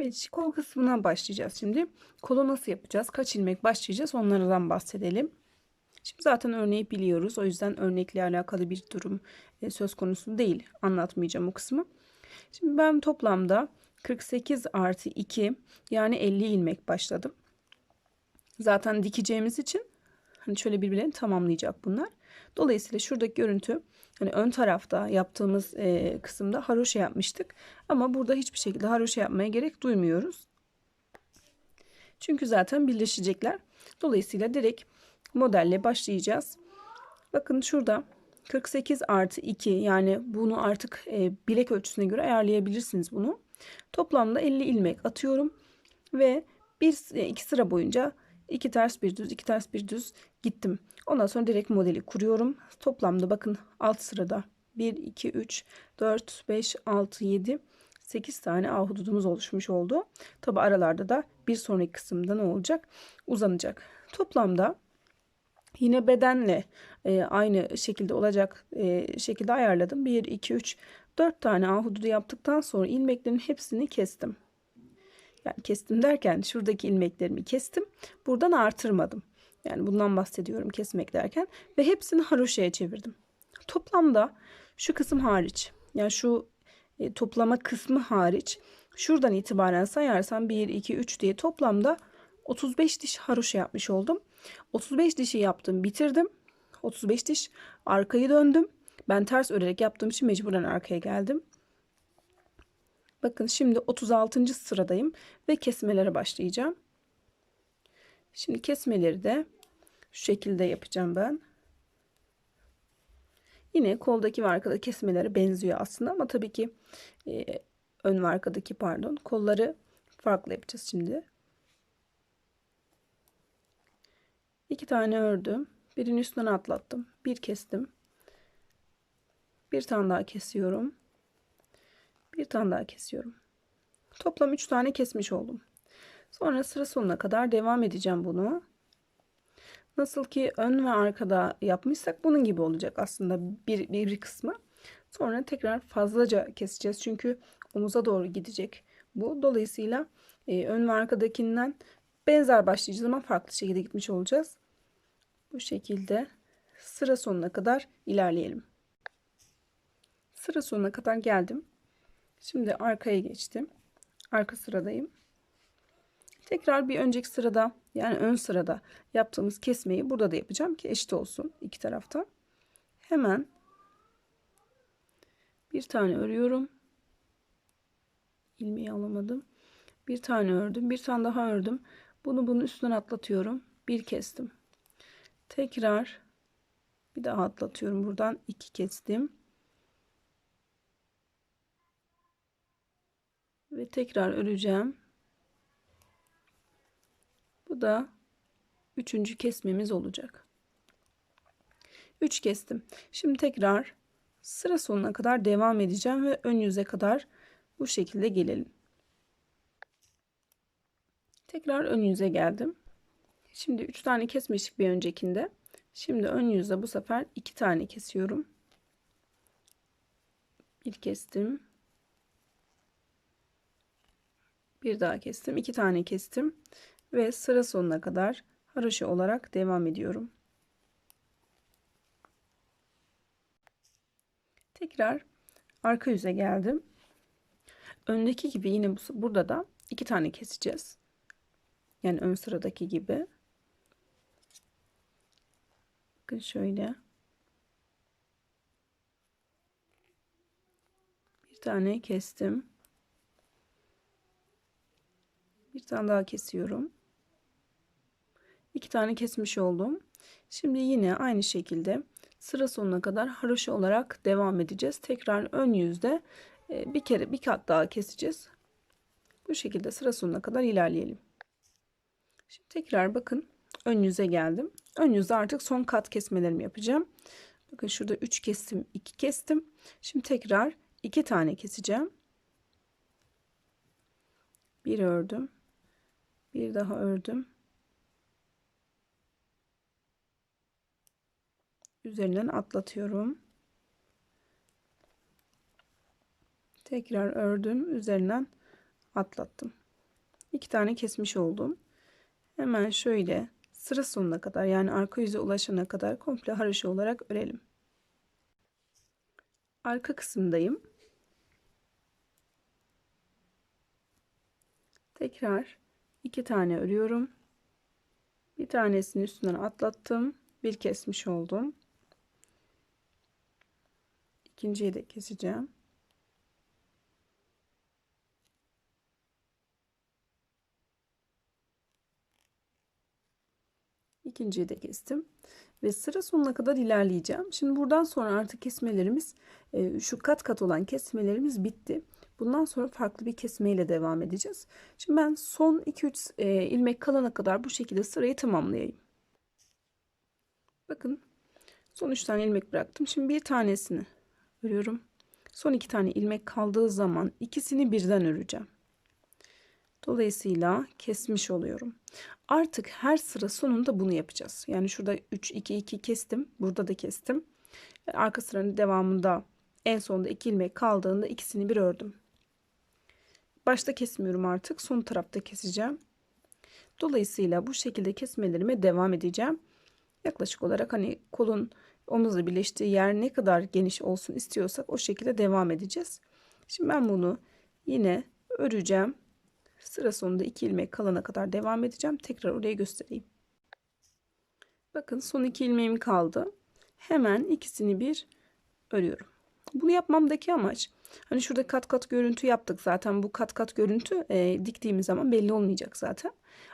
Evet, kol kısmından başlayacağız şimdi. Kolu nasıl yapacağız? Kaç ilmek başlayacağız? Onlardan bahsedelim. Şimdi zaten örneği biliyoruz. O yüzden örnekle alakalı bir durum e, söz konusu değil. Anlatmayacağım o kısmı. Şimdi ben toplamda 48 artı 2 yani 50 ilmek başladım. Zaten dikeceğimiz için hani şöyle birbirlerini tamamlayacak bunlar. Dolayısıyla şuradaki görüntü hani ön tarafta yaptığımız e, kısımda haroşa yapmıştık. Ama burada hiçbir şekilde haroşa yapmaya gerek duymuyoruz. Çünkü zaten birleşecekler. Dolayısıyla direkt modelle başlayacağız. Bakın şurada 48 artı 2 yani bunu artık e, bilek ölçüsüne göre ayarlayabilirsiniz bunu. Toplamda 50 ilmek atıyorum ve bir iki sıra boyunca iki ters bir düz iki ters bir düz gittim. Ondan sonra direkt modeli kuruyorum. Toplamda bakın alt sırada 1 2 3 4 5 6 7 8 tane ahududumuz oluşmuş oldu. Tabi aralarda da bir sonraki kısımda ne olacak? Uzanacak. Toplamda Yine bedenle e, aynı şekilde olacak e, şekilde ayarladım. 1, 2, 3, 4 tane ahududu yaptıktan sonra ilmeklerin hepsini kestim. Yani kestim derken şuradaki ilmeklerimi kestim. Buradan artırmadım. Yani bundan bahsediyorum kesmek derken. Ve hepsini haroşaya çevirdim. Toplamda şu kısım hariç yani şu e, toplama kısmı hariç şuradan itibaren sayarsam 1, 2, 3 diye toplamda 35 diş haroşa yapmış oldum. 35 dişi yaptım bitirdim. 35 diş arkayı döndüm. Ben ters örerek yaptığım için mecburen arkaya geldim. Bakın şimdi 36. sıradayım ve kesmelere başlayacağım. Şimdi kesmeleri de şu şekilde yapacağım ben. Yine koldaki ve arkada kesmelere benziyor aslında ama tabii ki e, ön ve arkadaki pardon kolları farklı yapacağız şimdi. İki tane ördüm. Birini üstüne atlattım. Bir kestim. Bir tane daha kesiyorum. Bir tane daha kesiyorum. Toplam üç tane kesmiş oldum. Sonra sıra sonuna kadar devam edeceğim bunu. Nasıl ki ön ve arkada yapmışsak bunun gibi olacak aslında bir, bir kısmı. Sonra tekrar fazlaca keseceğiz. Çünkü omuza doğru gidecek bu. Dolayısıyla e, ön ve arkadakinden benzer başlayacağız ama farklı şekilde gitmiş olacağız. Bu şekilde sıra sonuna kadar ilerleyelim. Sıra sonuna kadar geldim. Şimdi arkaya geçtim. Arka sıradayım. Tekrar bir önceki sırada yani ön sırada yaptığımız kesmeyi burada da yapacağım ki eşit olsun iki tarafta. Hemen bir tane örüyorum. ilmeği alamadım. Bir tane ördüm. Bir tane daha ördüm. Bunu bunun üstüne atlatıyorum. Bir kestim. Tekrar bir daha atlatıyorum. Buradan iki kestim. Ve tekrar öreceğim. Bu da üçüncü kesmemiz olacak. Üç kestim. Şimdi tekrar sıra sonuna kadar devam edeceğim ve ön yüze kadar bu şekilde gelelim. Tekrar ön yüze geldim. Şimdi 3 tane kesmiştik bir öncekinde. Şimdi ön yüzde bu sefer 2 tane kesiyorum. Bir kestim. Bir daha kestim. 2 tane kestim. Ve sıra sonuna kadar haroşa olarak devam ediyorum. Tekrar arka yüze geldim. Öndeki gibi yine bu, burada da iki tane keseceğiz. Yani ön sıradaki gibi. Bakın şöyle. Bir tane kestim. Bir tane daha kesiyorum. İki tane kesmiş oldum. Şimdi yine aynı şekilde sıra sonuna kadar haroşa olarak devam edeceğiz. Tekrar ön yüzde e, bir kere bir kat daha keseceğiz. Bu şekilde sıra sonuna kadar ilerleyelim. Şimdi tekrar bakın ön yüze geldim. Ön yüzde artık son kat kesmelerimi yapacağım. Bakın şurada 3 kestim, 2 kestim. Şimdi tekrar 2 tane keseceğim. Bir ördüm. Bir daha ördüm. Üzerinden atlatıyorum. Tekrar ördüm, üzerinden atlattım. iki tane kesmiş oldum. Hemen şöyle sıra sonuna kadar yani arka yüze ulaşana kadar komple haroşa olarak örelim. Arka kısımdayım. Tekrar iki tane örüyorum. Bir tanesini üstünden atlattım. Bir kesmiş oldum. İkinciyi de keseceğim. İkinciyi de kestim. Ve sıra sonuna kadar ilerleyeceğim. Şimdi buradan sonra artık kesmelerimiz e, şu kat kat olan kesmelerimiz bitti. Bundan sonra farklı bir kesmeyle devam edeceğiz. Şimdi ben son 2-3 e, ilmek kalana kadar bu şekilde sırayı tamamlayayım. Bakın son 3 tane ilmek bıraktım. Şimdi bir tanesini örüyorum. Son 2 tane ilmek kaldığı zaman ikisini birden öreceğim. Dolayısıyla kesmiş oluyorum. Artık her sıra sonunda bunu yapacağız. Yani şurada 3 2 2 kestim. Burada da kestim. Arka sıranın devamında en sonunda 2 ilmek kaldığında ikisini bir ördüm. Başta kesmiyorum artık. Son tarafta keseceğim. Dolayısıyla bu şekilde kesmelerime devam edeceğim. Yaklaşık olarak hani kolun omuzla birleştiği yer ne kadar geniş olsun istiyorsak o şekilde devam edeceğiz. Şimdi ben bunu yine öreceğim. Sıra sonunda 2 ilmek kalana kadar devam edeceğim. Tekrar oraya göstereyim. Bakın son 2 ilmeğim kaldı. Hemen ikisini bir örüyorum. Bunu yapmamdaki amaç hani şurada kat kat görüntü yaptık zaten bu kat kat görüntü e, diktiğimiz zaman belli olmayacak zaten.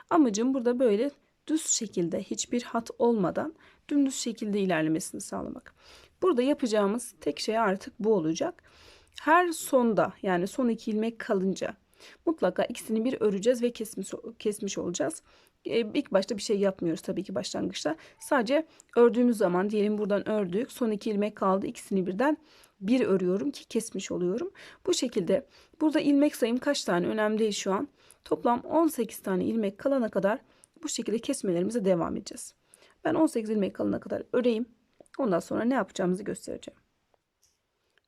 Amacım burada böyle düz şekilde hiçbir hat olmadan dümdüz şekilde ilerlemesini sağlamak. Burada yapacağımız tek şey artık bu olacak. Her sonda yani son iki ilmek kalınca mutlaka ikisini bir öreceğiz ve kesmiş, kesmiş olacağız. Ee, ilk başta bir şey yapmıyoruz tabii ki başlangıçta. Sadece ördüğümüz zaman diyelim buradan ördük. Son iki ilmek kaldı. ikisini birden bir örüyorum ki kesmiş oluyorum. Bu şekilde burada ilmek sayım kaç tane önemli değil şu an. Toplam 18 tane ilmek kalana kadar bu şekilde kesmelerimize devam edeceğiz. Ben 18 ilmek kalana kadar öreyim. Ondan sonra ne yapacağımızı göstereceğim.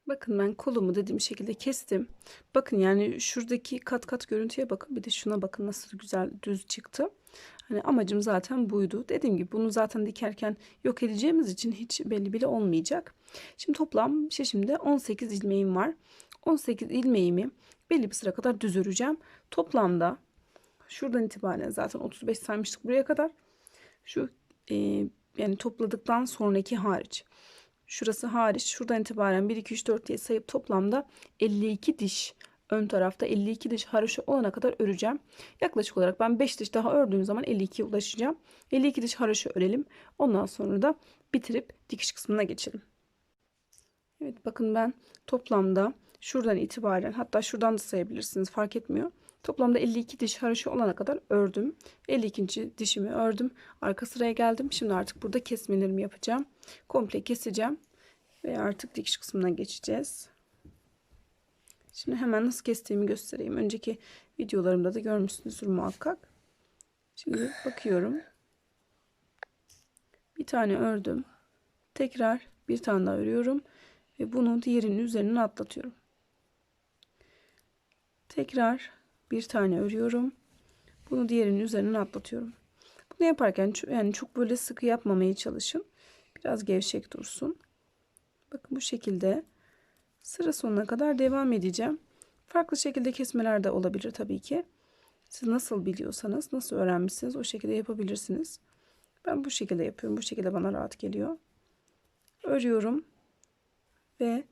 Bakın ben kolumu dediğim şekilde kestim. Bakın yani şuradaki kat kat görüntüye bakın. Bir de şuna bakın nasıl güzel düz çıktı. Hani amacım zaten buydu. Dediğim gibi bunu zaten dikerken yok edeceğimiz için hiç belli bile olmayacak. Şimdi toplam şey şimdi 18 ilmeğim var. 18 ilmeğimi belli bir sıra kadar düz öreceğim. Toplamda şuradan itibaren zaten 35 saymıştık buraya kadar. Şu e, yani topladıktan sonraki hariç. Şurası hariç şuradan itibaren 1 2 3 4 diye sayıp toplamda 52 diş ön tarafta 52 diş haroşa olana kadar öreceğim. Yaklaşık olarak ben 5 diş daha ördüğüm zaman 52'ye ulaşacağım. 52 diş haroşa örelim. Ondan sonra da bitirip dikiş kısmına geçelim. Evet bakın ben toplamda şuradan itibaren hatta şuradan da sayabilirsiniz fark etmiyor. Toplamda 52 diş haroşa olana kadar ördüm. 52. dişimi ördüm. Arka sıraya geldim. Şimdi artık burada kesmelerimi yapacağım. Komple keseceğim. Ve artık dikiş kısmına geçeceğiz. Şimdi hemen nasıl kestiğimi göstereyim. Önceki videolarımda da görmüşsünüzdür muhakkak. Şimdi bakıyorum. Bir tane ördüm. Tekrar bir tane daha örüyorum. Ve bunu diğerinin üzerine atlatıyorum. Tekrar bir tane örüyorum. Bunu diğerinin üzerine atlatıyorum. Bunu yaparken yani çok böyle sıkı yapmamaya çalışın. Biraz gevşek dursun. Bakın bu şekilde sıra sonuna kadar devam edeceğim. Farklı şekilde kesmeler de olabilir tabii ki. Siz nasıl biliyorsanız, nasıl öğrenmişsiniz o şekilde yapabilirsiniz. Ben bu şekilde yapıyorum. Bu şekilde bana rahat geliyor. Örüyorum ve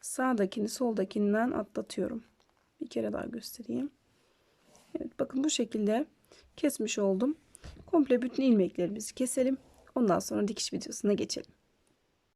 sağdakini soldakinden atlatıyorum. Bir kere daha göstereyim. Evet bakın bu şekilde kesmiş oldum. Komple bütün ilmeklerimizi keselim. Ondan sonra dikiş videosuna geçelim.